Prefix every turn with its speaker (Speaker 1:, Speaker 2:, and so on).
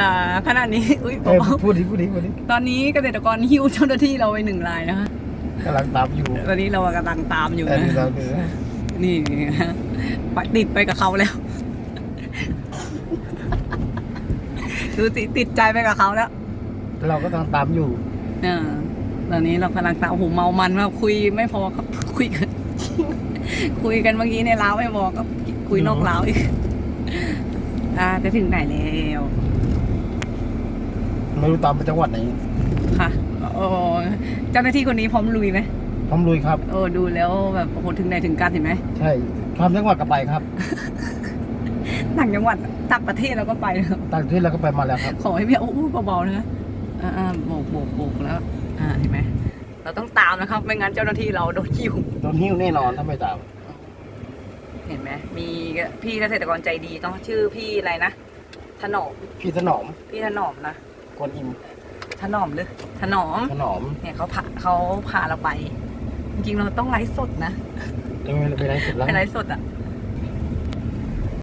Speaker 1: อ่าขณะนี้อุ้ย
Speaker 2: เอ้ย
Speaker 1: เบา
Speaker 2: พูดดิพูดดิพูดดิ
Speaker 1: ๆตอนนี้เกษตรกรหิ้วเจ้าหน้าที่เราไปหนึ่งรายนะคะ
Speaker 2: กำลังตามอยู่
Speaker 1: ตอนนี้เรากำลังตามอยู่
Speaker 2: แต่
Speaker 1: นะ
Speaker 2: ดูเราดู
Speaker 1: นี่ฮะไปติดไปกับเขาแล้ว ดูสิติดใจไปกับเขาแล้ว
Speaker 2: เราก็ต้องตามอยู่
Speaker 1: เออตอนนี้เรากำลังตามโอ้โหเมามันมากคุยไม่พอครับ คุยกัน คุยกันเมื่อกี้ในร้าวไม่พอก็คุยนอกร้าวอีกอ่าจะถึงไหนแล้ว
Speaker 2: ไม่รู้ตามไปจังหวัดไหน
Speaker 1: ค่ะโอ้เจ้าหน้าที่คนนี้พร้อมลุยไหม
Speaker 2: พร้อมลุยครับ
Speaker 1: โอ้ดูแล้วแบบโอ้โหถึงไหนถึงกันเห็นไหม
Speaker 2: ใช่ข้ามจังหวัดก็ไปครับ
Speaker 1: ต่างจังหวัดต่างประเทศเราก็ไปนะครับ
Speaker 2: ต่างประเทศเราก็ไปมาแล้วครับ
Speaker 1: ขอให้พี่โอ้พูดเบาๆนะอ่าๆโบกโบกโบกแล้วอ่าเห็นไหมเราต้องตามนะครับ ไม่งั้นเจ้าหน้าที่เราโดนยิ้ว
Speaker 2: โดนหิ้วแน่นอนถ้าไม่ตาม
Speaker 1: เห็นไหมมีพี่เกษตรกรใจดีต้องชื่อพี่อะไรนะถนอม
Speaker 2: พี่ถนอม
Speaker 1: พี่ถนอมนะ
Speaker 2: กวนอิม
Speaker 1: ถนอมหรือถนอม
Speaker 2: ถนอม
Speaker 1: เนี่ยเขาพาเขาพาเราไป จริงๆเราต้องไลฟ์สดนะ
Speaker 2: ยังไม่ไปไหนสุดแล้ว
Speaker 1: ไปไลฟ์สดอะ